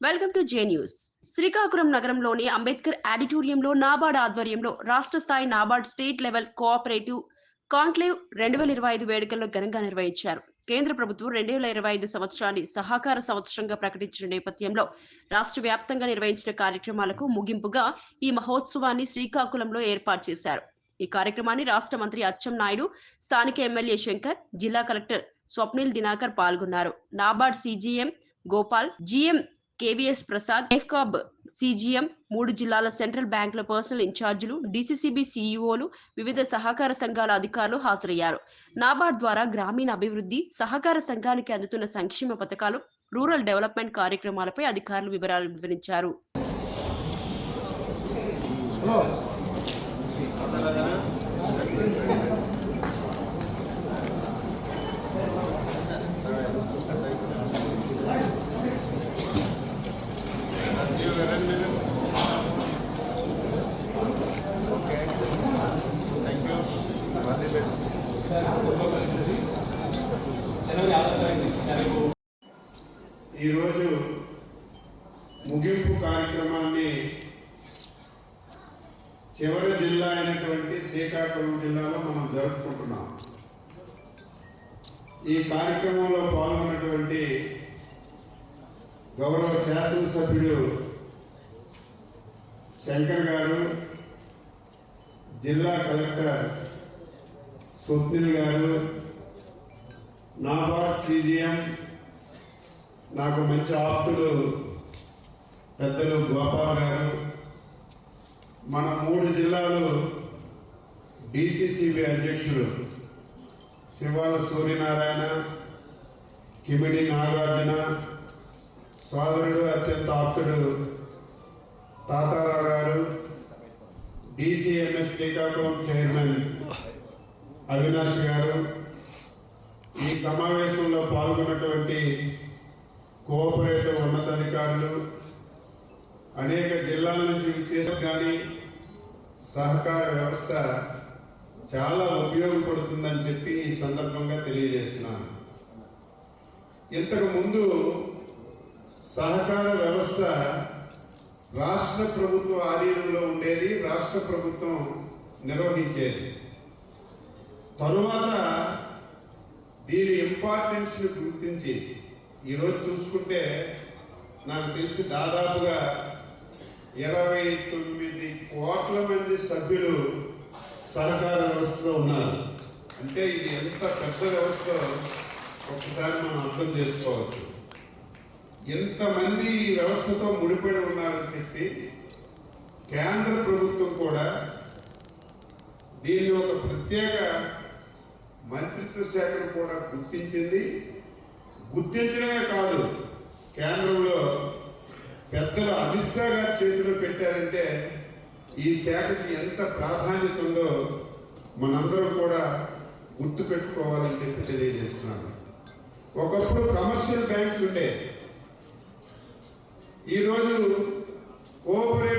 Welcome to J news Srikakulam నగరంలోని అంబేద్కర్ ఆడిటోరియంలో నాబార్డ్ ఆధ్వర్యంలో రాష్ట్ర స్థాయి NABARD state level cooperative conclave రెండు వేల ఇరవై ఐదు వేడుకల్లో ఘనంగా నిర్వహించారు. కేంద్ర ప్రభుత్వం రెండు వేల ఇరవై ఐదు సంవత్సరాన్ని సహకార సంవత్సరంగా ప్రకటించిన నేపథ్యంలో రాష్ట్ర వ్యాప్తంగా నిర్వహించిన కార్యక్రమాలకు ముగింపుగా ఈ మహోత్సవాన్ని శ్రీకాకుళంలో ఏర్పాటు చేశారు. ఈ కార్యక్రమాన్ని రాష్ట్ర మంత్రి అచ్చెం నాయుడు స్థానిక ఎమ్మెల్యే శంకర్ జిల్లా కలెక్టర్ స్వప్నిల్ దినాకర్ పాల్గొన్నారు. NABARD CGM Gopal GM KVS Prasad ఎఫ్కాబ్ CGM మూడు జిల్లాల సెంట్రల్ బ్యాంకుల పర్సనల్ ఇన్ఛార్జీలు డిసిసిబి సీఈఓలు వివిధ సహకార సంఘాల అధికారులు హాజరయ్యారు. నాబార్డ్ ద్వారా గ్రామీణ అభివృద్ధి సహకార సంఘానికి అందుతున్న సంక్షేమ పథకాలు రూరల్ డెవలప్మెంట్ కార్యక్రమాలపై అధికారులు వివరాలు వివరించారు. ఈరోజు ముగింపు కార్యక్రమాన్ని చివరి జిల్లా అయినటువంటి శ్రీకాకుళం జిల్లాలో మనం జరుపుకుంటున్నాం. ఈ కార్యక్రమంలో పాల్గొన్నటువంటి గౌరవ శాసనసభ్యుడు శంకర్ గారు జిల్లా కలెక్టర్ స్వప్నిల్ గారు నాబార్డ్ సిజిఎం నాకు మంచి ఆప్తులు పెద్దలు గోపాల్ గారు మన మూడు జిల్లాలు డిసిసిబి అధ్యక్షుడు శివాల సూర్యనారాయణ కిమిడి నాగార్జున సోదరుడు అత్యంత ఆప్తుడు తాతారావు గారు డిసిఎంఎస్ శ్రీకాకుళం చైర్మన్ అవినాష్ గారు ఈ సమావేశంలో పాల్గొన్నటువంటి కోఆపరేటివ్ ఉన్నతాధికారులు అనేక జిల్లాల నుంచి విచ్చేసి కానీ సహకార వ్యవస్థ చాలా ఉపయోగపడుతుందని చెప్పి ఈ సందర్భంగా తెలియజేస్తున్నాను. ఇంతకు ముందు సహకార వ్యవస్థ రాష్ట్ర ప్రభుత్వ ఆధీనంలో ఉండేది రాష్ట్ర ప్రభుత్వం నిర్వహించేది. తరువాత దీని ఇంపార్టెన్స్ని గుర్తించి ఈరోజు చూసుకుంటే నాకు తెలిసి దాదాపుగా ఇరవై తొమ్మిది కోట్ల మంది సభ్యులు సహకార వ్యవస్థలో ఉన్నారు. అంటే ఇది ఎంత పెద్ద వ్యవస్థ ఒకసారి మనం అర్థం చేసుకోవచ్చు. ఎంతమంది ఈ వ్యవస్థతో ముడిపడి ఉన్నారని చెప్పి కేంద్ర ప్రభుత్వం కూడా దీన్ని ఒక ప్రత్యేక మంత్రిత్వ శాఖను కూడా గుర్తించింది. గుర్తించడమే కాదు కేంద్రంలో పెద్దలు అమిత్ షా గారి చేతిలో పెట్టారంటే ఈ శాఖకి ఎంత ప్రాధాన్యత ఉందో మనందరం కూడా గుర్తు పెట్టుకోవాలని చెప్పి తెలియజేస్తున్నాను. ఒకప్పుడు కమర్షియల్ బ్యాంక్స్ ఉండే. ఈరోజు కోఆపరేటివ్